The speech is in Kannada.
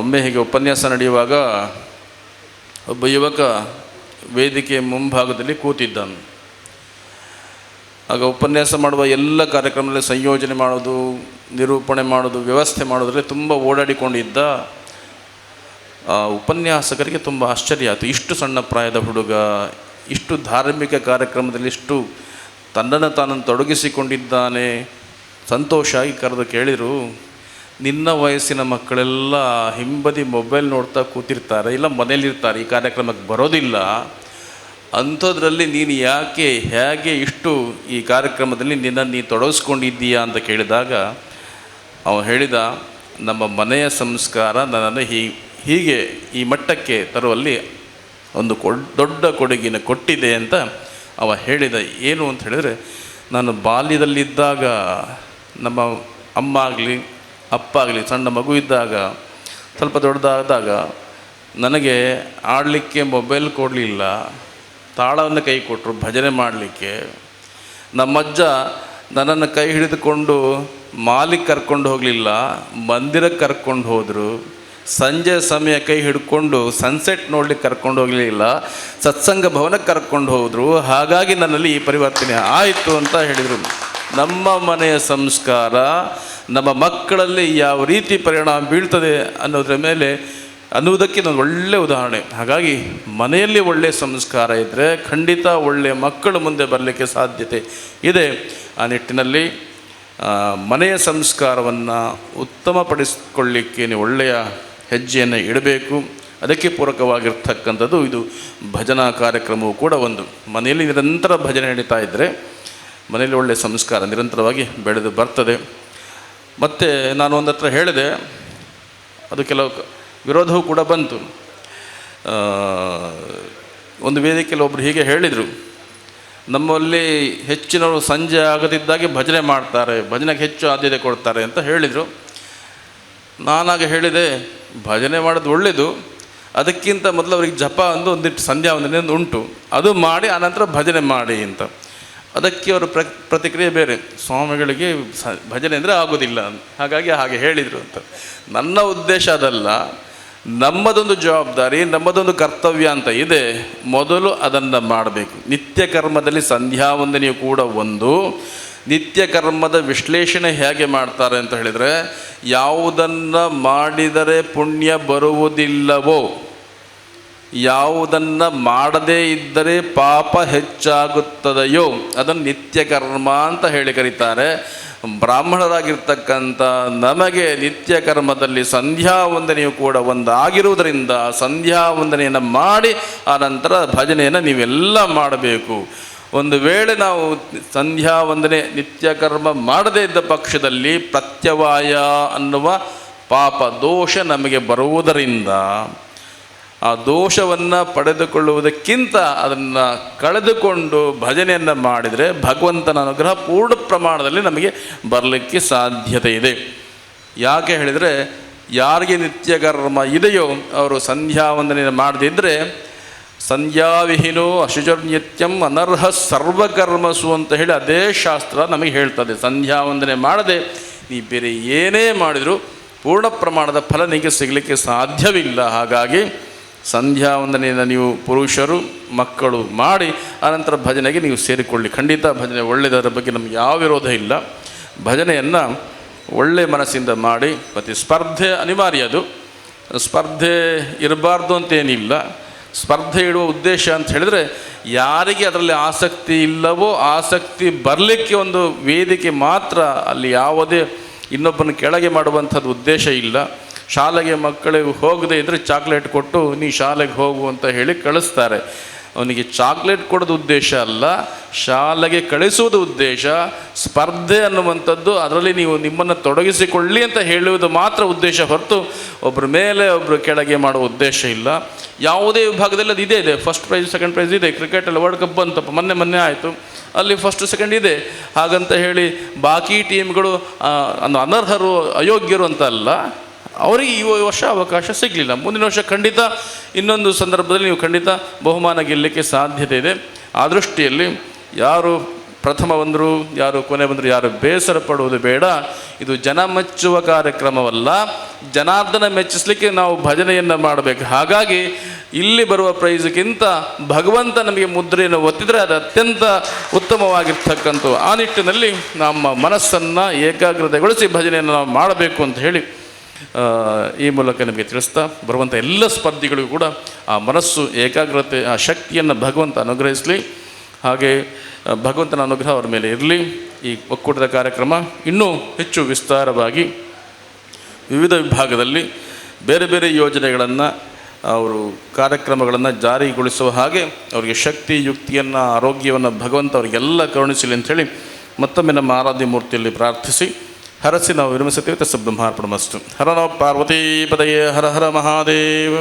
ಒಮ್ಮೆ ಹೀಗೆ ಉಪನ್ಯಾಸ ನಡೆಯುವಾಗ ಒಬ್ಬ ಯುವಕ ವೇದಿಕೆ ಮುಂಭಾಗದಲ್ಲಿ ಕೂತಿದ್ದನು. ಆಗ ಉಪನ್ಯಾಸ ಮಾಡುವ ಎಲ್ಲ ಕಾರ್ಯಕ್ರಮದಲ್ಲಿ ಸಂಯೋಜನೆ ಮಾಡೋದು ನಿರೂಪಣೆ ಮಾಡೋದು ವ್ಯವಸ್ಥೆ ಮಾಡೋದ್ರಲ್ಲಿ ತುಂಬ ಓಡಾಡಿಕೊಂಡಿದ್ದ ಆ ಉಪನ್ಯಾಸಕರಿಗೆ ತುಂಬ ಆಶ್ಚರ್ಯ ಆಯಿತು. ಇಷ್ಟು ಸಣ್ಣ ಪ್ರಾಯದ ಹುಡುಗ, ಇಷ್ಟು ಧಾರ್ಮಿಕ ಕಾರ್ಯಕ್ರಮದಲ್ಲಿ ಇಷ್ಟು ತನ್ನನ್ನು ತಾನನ್ನು ತೊಡಗಿಸಿಕೊಂಡಿದ್ದಾನೆ. ಸಂತೋಷ ಆಗಿ ಕರೆದು ಕೇಳಿದರು ನಿನ್ನ ವಯಸ್ಸಿನ ಮಕ್ಕಳೆಲ್ಲ ಹಿಂಬದಿ ಮೊಬೈಲ್ ನೋಡ್ತಾ ಕೂತಿರ್ತಾರೆ, ಇಲ್ಲ ಮನೇಲಿರ್ತಾರೆ ಈ ಕಾರ್ಯಕ್ರಮಕ್ಕೆ ಬರೋದಿಲ್ಲ. ಅಂಥದ್ರಲ್ಲಿ ನೀನು ಯಾಕೆ, ಹೇಗೆ ಇಷ್ಟು ಈ ಕಾರ್ಯಕ್ರಮದಲ್ಲಿ ನಿನ್ನನ್ನು ನೀ ತೊಡಗಿಸ್ಕೊಂಡಿದ್ದೀಯಾ ಅಂತ ಕೇಳಿದಾಗ ಅವ ಹೇಳಿದ, ನಮ್ಮ ಮನೆಯ ಸಂಸ್ಕಾರ ನನ್ನನ್ನು ಹೀ, ಹೀಗೆ ಈ ಮಟ್ಟಕ್ಕೆ ತರುವಲ್ಲಿ ಒಂದು ದೊಡ್ಡ ಕೊಡುಗಿನ ಕೊಟ್ಟಿದೆ ಅಂತ ಅವ ಹೇಳಿದ. ಏನು ಅಂತ ಹೇಳಿದರೆ, ನಾನು ಬಾಲ್ಯದಲ್ಲಿದ್ದಾಗ ನಮ್ಮ ಅಮ್ಮ ಆಗಲಿ ಅಪ್ಪ ಆಗಲಿ ಸಣ್ಣ ಮಗು ಇದ್ದಾಗ, ಸ್ವಲ್ಪ ದೊಡ್ಡದಾದಾಗ ನನಗೆ ಆಡಲಿಕ್ಕೆ ಮೊಬೈಲ್ ಕೊಡಲಿಲ್ಲ. ತಾಳವನ್ನು ಕೈ ಕೊಟ್ಟರು, ಭಜನೆ ಮಾಡಲಿಕ್ಕೆ. ನಮ್ಮಜ್ಜ ನನ್ನನ್ನು ಕೈ ಹಿಡಿದುಕೊಂಡು ಮಾಲಿಗೆ ಕರ್ಕೊಂಡು ಹೋಗಲಿಲ್ಲ, ಮಂದಿರಕ್ಕೆ ಕರ್ಕೊಂಡು ಹೋದರು. ಸಂಜೆ ಸಮಯ ಕೈ ಹಿಡ್ಕೊಂಡು ಸನ್ಸೆಟ್ ನೋಡ್ಲಿಕ್ಕೆ ಕರ್ಕೊಂಡು ಹೋಗಲಿಲ್ಲ, ಸತ್ಸಂಗ ಭವನಕ್ಕೆ ಕರ್ಕೊಂಡು ಹೋದರು. ಹಾಗಾಗಿ ನನ್ನಲ್ಲಿ ಈ ಪರಿವರ್ತನೆ ಆಯಿತು ಅಂತ ಹೇಳಿದರು. ನಮ್ಮ ಮನೆಯ ಸಂಸ್ಕಾರ, ನಮ್ಮ ಮಕ್ಕಳಲ್ಲಿ ಯಾವ ರೀತಿ ಪರಿಣಾಮ ಬೀಳ್ತದೆ ಅನ್ನೋದ್ರ ಮೇಲೆ ಅನ್ನುವುದಕ್ಕೆ ಒಂದು ಒಳ್ಳೆಯ ಉದಾಹರಣೆ. ಹಾಗಾಗಿ ಮನೆಯಲ್ಲಿ ಒಳ್ಳೆಯ ಸಂಸ್ಕಾರ ಇದ್ದರೆ ಖಂಡಿತ ಒಳ್ಳೆಯ ಮಕ್ಕಳು ಮುಂದೆ ಬರಲಿಕ್ಕೆ ಸಾಧ್ಯತೆ ಇದೆ. ಆ ನಿಟ್ಟಿನಲ್ಲಿ ಮನೆಯ ಸಂಸ್ಕಾರವನ್ನು ಉತ್ತಮಪಡಿಸಿಕೊಳ್ಳಿಕ್ಕೆ ನೀವು ಒಳ್ಳೆಯ ಹೆಜ್ಜೆಯನ್ನು ಇಡಬೇಕು. ಅದಕ್ಕೆ ಪೂರಕವಾಗಿರ್ತಕ್ಕಂಥದ್ದು ಇದು ಭಜನಾ ಕಾರ್ಯಕ್ರಮವು ಕೂಡ ಒಂದು. ಮನೆಯಲ್ಲಿ ನಿರಂತರ ಭಜನೆ ನಡೀತಾ ಇದ್ದರೆ ಮನೆಯಲ್ಲಿ ಒಳ್ಳೆಯ ಸಂಸ್ಕಾರ ನಿರಂತರವಾಗಿ ಬೆಳೆದು ಬರ್ತದೆ. ಮತ್ತು ನಾನು ಒಂದು ಹತ್ರ ಹೇಳಿದೆ, ಅದು ಕೆಲವು ವಿರೋಧವೂ ಕೂಡ ಬಂತು. ಒಂದು ವೇದಿಕೆಯಲ್ಲಿ ಒಬ್ಬರು ಹೀಗೆ ಹೇಳಿದರು, ನಮ್ಮಲ್ಲಿ ಹೆಚ್ಚಿನವರು ಸಂಜೆ ಆಗದಿದ್ದಾಗೆ ಭಜನೆ ಮಾಡ್ತಾರೆ, ಭಜನೆಗೆ ಹೆಚ್ಚು ಆದ್ಯತೆ ಕೊಡ್ತಾರೆ ಅಂತ ಹೇಳಿದರು. ನಾನಾಗ ಹೇಳಿದೆ, ಭಜನೆ ಮಾಡೋದು ಒಳ್ಳೆಯದು ಅದಕ್ಕಿಂತ ಮೊದಲು ಅವರಿಗೆ ಜಪ ಅಂದು ಒಂದಿಟ್ಟು ಸಂಧ್ಯಾ ಒಂದು ಉಂಟು ಅದು ಮಾಡಿ ಆನಂತರ ಭಜನೆ ಮಾಡಿ ಅಂತ. ಅದಕ್ಕೆ ಅವರು ಪ್ರ, ಪ್ರತಿಕ್ರಿಯೆ ಬೇರೆ. ಸ್ವಾಮಿಗಳಿಗೆ ಸ, ಭಜನೆ ಅಂದರೆ ಆಗೋದಿಲ್ಲ. ಹಾಗಾಗಿ ಹಾಗೆ ಹೇಳಿದರು ಅಂತ. ನನ್ನ ಉದ್ದೇಶ ಅದಲ್ಲ. ನಮ್ಮದೊಂದು ಜವಾಬ್ದಾರಿ, ನಮ್ಮದೊಂದು ಕರ್ತವ್ಯ ಅಂತ ಇದೆ. ಮೊದಲು ಅದನ್ನು ಮಾಡಬೇಕು. ನಿತ್ಯ ಕರ್ಮದಲ್ಲಿ ಸಂಧ್ಯಾ ವಂದನೆಯು ಕೂಡ ಒಂದು. ನಿತ್ಯ ಕರ್ಮದ ವಿಶ್ಲೇಷಣೆ ಹೇಗೆ ಮಾಡ್ತಾರೆ ಅಂತ ಹೇಳಿದರೆ, ಯಾವುದನ್ನು ಮಾಡಿದರೆ ಪುಣ್ಯ ಬರುವುದಿಲ್ಲವೋ ಯಾವುದನ್ನು ಮಾಡದೇ ಇದ್ದರೆ ಪಾಪ ಹೆಚ್ಚಾಗುತ್ತದೆಯೋ ಅದನ್ನು ನಿತ್ಯ ಕರ್ಮ ಅಂತ ಹೇಳಿ ಕರೀತಾರೆ. ಬ್ರಾಹ್ಮಣರಾಗಿರ್ತಕ್ಕಂಥ ನಮಗೆ ನಿತ್ಯ ಕರ್ಮದಲ್ಲಿ ಸಂಧ್ಯಾ ವಂದನೆಯು ಕೂಡ ಒಂದು ಆಗಿರುವುದರಿಂದ ಸಂಧ್ಯಾ ವಂದನೆಯನ್ನು ಮಾಡಿ, ಆ ನಂತರ ಭಜನೆಯನ್ನು ನೀವೆಲ್ಲ ಮಾಡಬೇಕು. ಒಂದು ವೇಳೆ ನಾವು ಸಂಧ್ಯಾ ವಂದನೆ ನಿತ್ಯ ಕರ್ಮ ಮಾಡದೇ ಇದ್ದ ಪಕ್ಷದಲ್ಲಿ ಪ್ರತ್ಯವಾಯ ಅನ್ನುವ ಪಾಪ ದೋಷ ನಮಗೆ ಬರುವುದರಿಂದ ಆ ದೋಷವನ್ನು ಪಡೆದುಕೊಳ್ಳುವುದಕ್ಕಿಂತ ಅದನ್ನು ಕಳೆದುಕೊಂಡು ಭಜನೆಯನ್ನು ಮಾಡಿದರೆ ಭಗವಂತನ ಅನುಗ್ರಹ ಪೂರ್ಣ ಪ್ರಮಾಣದಲ್ಲಿ ನಮಗೆ ಬರಲಿಕ್ಕೆ ಸಾಧ್ಯತೆ ಇದೆ. ಯಾಕೆ ಹೇಳಿದರೆ ಯಾರಿಗೆ ನಿತ್ಯ ಕರ್ಮ ಇದೆಯೋ ಅವರು ಸಂಧ್ಯಾ ವಂದನೆಯನ್ನು ಮಾಡದಿದ್ದರೆ ಸಂಧ್ಯಾವಿಹೀನೋ ಅಶುಚರ್ನಿತ್ಯಂ ಅನರ್ಹ ಸರ್ವಕರ್ಮಸು ಅಂತ ಹೇಳಿ ಅದೇ ಶಾಸ್ತ್ರ ನಮಗೆ ಹೇಳ್ತದೆ. ಸಂಧ್ಯಾ ವಂದನೆ ಮಾಡದೆ ನೀ ಬೇರೆ ಏನೇ ಮಾಡಿದರೂ ಪೂರ್ಣ ಪ್ರಮಾಣದ ಫಲ ನಿಮಗೆ ಸಿಗಲಿಕ್ಕೆ ಸಾಧ್ಯವಿಲ್ಲ. ಹಾಗಾಗಿ ಸಂಧ್ಯಾ ವಂದನೆಯನ್ನು ನೀವು ಪುರುಷರು, ಮಕ್ಕಳು ಮಾಡಿ, ಆನಂತರ ಭಜನೆಗೆ ನೀವು ಸೇರಿಕೊಳ್ಳಿ. ಖಂಡಿತ ಭಜನೆ ಒಳ್ಳೆಯದರ ಬಗ್ಗೆ ನಮಗೆ ಯಾವ ವಿರೋಧ ಇಲ್ಲ. ಭಜನೆಯನ್ನು ಒಳ್ಳೆಯ ಮನಸ್ಸಿಂದ ಮಾಡಿ, ಮತ್ತು ಸ್ಪರ್ಧೆ ಅನಿವಾರ್ಯ ಅದು. ಸ್ಪರ್ಧೆ ಇರಬಾರ್ದು ಅಂತೇನಿಲ್ಲ. ಸ್ಪರ್ಧೆ ಇಡುವ ಉದ್ದೇಶ ಅಂತ ಹೇಳಿದರೆ, ಯಾರಿಗೆ ಅದರಲ್ಲಿ ಆಸಕ್ತಿ ಇಲ್ಲವೋ, ಆಸಕ್ತಿ ಬರಲಿಕ್ಕೆ ಒಂದು ವೇದಿಕೆ ಮಾತ್ರ ಅಲ್ಲಿ ಯಾವುದೇ ಇನ್ನೊಬ್ಬನ ಕೆಳಗೆ ಮಾಡುವಂಥದ್ದು ಉದ್ದೇಶ ಇಲ್ಲ. ಶಾಲೆಗೆ ಮಕ್ಕಳಿಗೆ ಹೋಗದೇ ಇದ್ದರೆ ಚಾಕ್ಲೇಟ್ ಕೊಟ್ಟು, ನೀ ಶಾಲೆಗೆ ಹೋಗು ಅಂತ ಹೇಳಿ ಕಳಿಸ್ತಾರೆ. ಅವನಿಗೆ ಚಾಕ್ಲೇಟ್ ಕೊಡೋದು ಉದ್ದೇಶ ಅಲ್ಲ, ಶಾಲೆಗೆ ಕಳಿಸುವುದು ಉದ್ದೇಶ, ಸ್ಪರ್ಧೆ ಅನ್ನುವಂಥದ್ದು, ಅದರಲ್ಲಿ ನೀವು ನಿಮ್ಮನ್ನು ತೊಡಗಿಸಿಕೊಳ್ಳಿ ಅಂತ ಹೇಳುವುದು ಮಾತ್ರ ಉದ್ದೇಶ ಹೊರತು ಒಬ್ಬರ ಮೇಲೆ ಒಬ್ಬರು ಕೆಳಗೆ ಮಾಡುವ ಉದ್ದೇಶ ಇಲ್ಲ. ಯಾವುದೇ ವಿಭಾಗದಲ್ಲಿ ಅದು ಇದೆ ಇದೆ. ಫಸ್ಟ್ ಪ್ರೈಸ್ ಸೆಕೆಂಡ್ ಪ್ರೈಸ್ ಇದೆ. ಕ್ರಿಕೆಟಲ್ಲಿ ವರ್ಲ್ಡ್ ಕಪ್ ಬಂತಪ್ಪ ಮೊನ್ನೆ ಮೊನ್ನೆ ಆಯಿತು. ಅಲ್ಲಿ ಫಸ್ಟ್ ಸೆಕೆಂಡ್ ಇದೆ. ಹಾಗಂತ ಹೇಳಿ ಬಾಕಿ ಟೀಮ್ಗಳು ಅನರ್ಹರು, ಅಯೋಗ್ಯರು ಅಂತ ಅಲ್ಲ ಅವರಿಗೆ ಈ ವರ್ಷ ಅವಕಾಶ ಸಿಗಲಿಲ್ಲ. ಮುಂದಿನ ವರ್ಷ ಖಂಡಿತ ಇನ್ನೊಂದು ಸಂದರ್ಭದಲ್ಲಿ ನೀವು ಖಂಡಿತ ಬಹುಮಾನ ಗೆಲ್ಲಲಿಕ್ಕೆ ಸಾಧ್ಯತೆ ಇದೆ. ಆ ದೃಷ್ಟಿಯಲ್ಲಿ ಯಾರು ಪ್ರಥಮ ಬಂದರು, ಯಾರು ಕೊನೆ ಬಂದರು, ಯಾರು ಬೇಸರ ಪಡುವುದು ಬೇಡ. ಇದು ಜನ ಮೆಚ್ಚುವ ಕಾರ್ಯಕ್ರಮವಲ್ಲ. ಜನಾರ್ದನ ಮೆಚ್ಚಿಸಲಿಕ್ಕೆ ನಾವು ಭಜನೆಯನ್ನು ಮಾಡಬೇಕು. ಹಾಗಾಗಿ ಇಲ್ಲಿ ಬರುವ ಪ್ರೈಸ್ಗಿಂತ ಭಗವಂತ ನಮಗೆ ಮುದ್ರೆಯನ್ನು ಒತ್ತಿದರೆ ಅದು ಅತ್ಯಂತ ಉತ್ತಮವಾಗಿರ್ತಕ್ಕಂಥ ಆ ನಿಟ್ಟಿನಲ್ಲಿ ನಮ್ಮ ಮನಸ್ಸನ್ನು ಏಕಾಗ್ರತೆಗೊಳಿಸಿ ಭಜನೆಯನ್ನು ನಾವು ಮಾಡಬೇಕು ಅಂತ ಹೇಳಿ ಈ ಮೂಲಕ ನಿಮಗೆ ತಿಳಿಸ್ತಾ ಬರುವಂಥ ಎಲ್ಲ ಸ್ಪರ್ಧಿಗಳಿಗೂ ಕೂಡ ಆ ಮನಸ್ಸು, ಏಕಾಗ್ರತೆ, ಆ ಶಕ್ತಿಯನ್ನು ಭಗವಂತ ಅನುಗ್ರಹಿಸಲಿ. ಹಾಗೆ ಭಗವಂತನ ಅನುಗ್ರಹ ಅವರ ಮೇಲೆ ಇರಲಿ. ಈ ಒಕ್ಕೂಟದ ಕಾರ್ಯಕ್ರಮ ಇನ್ನೂ ಹೆಚ್ಚು ವಿಸ್ತಾರವಾಗಿ ವಿವಿಧ ವಿಭಾಗದಲ್ಲಿ ಬೇರೆ ಬೇರೆ ಯೋಜನೆಗಳನ್ನು, ಅವರು ಕಾರ್ಯಕ್ರಮಗಳನ್ನು ಜಾರಿಗೊಳಿಸುವ ಹಾಗೆ ಅವರಿಗೆ ಶಕ್ತಿ, ಯುಕ್ತಿಯನ್ನು, ಆರೋಗ್ಯವನ್ನು ಭಗವಂತ ಅವರಿಗೆಲ್ಲ ಕರುಣಿಸಲಿ ಅಂಥೇಳಿ ಮತ್ತೊಮ್ಮೆ ನಮ್ಮ ಆರಾಧ್ಯ ಮೂರ್ತಿಯಲ್ಲಿ ಪ್ರಾರ್ಥಿಸಿ. హరసి నవ విరమసతి తస్బ్రహ్మార్పణమస్తు హర నవ పార్వతీపదయ హర హర మహాదేవ్.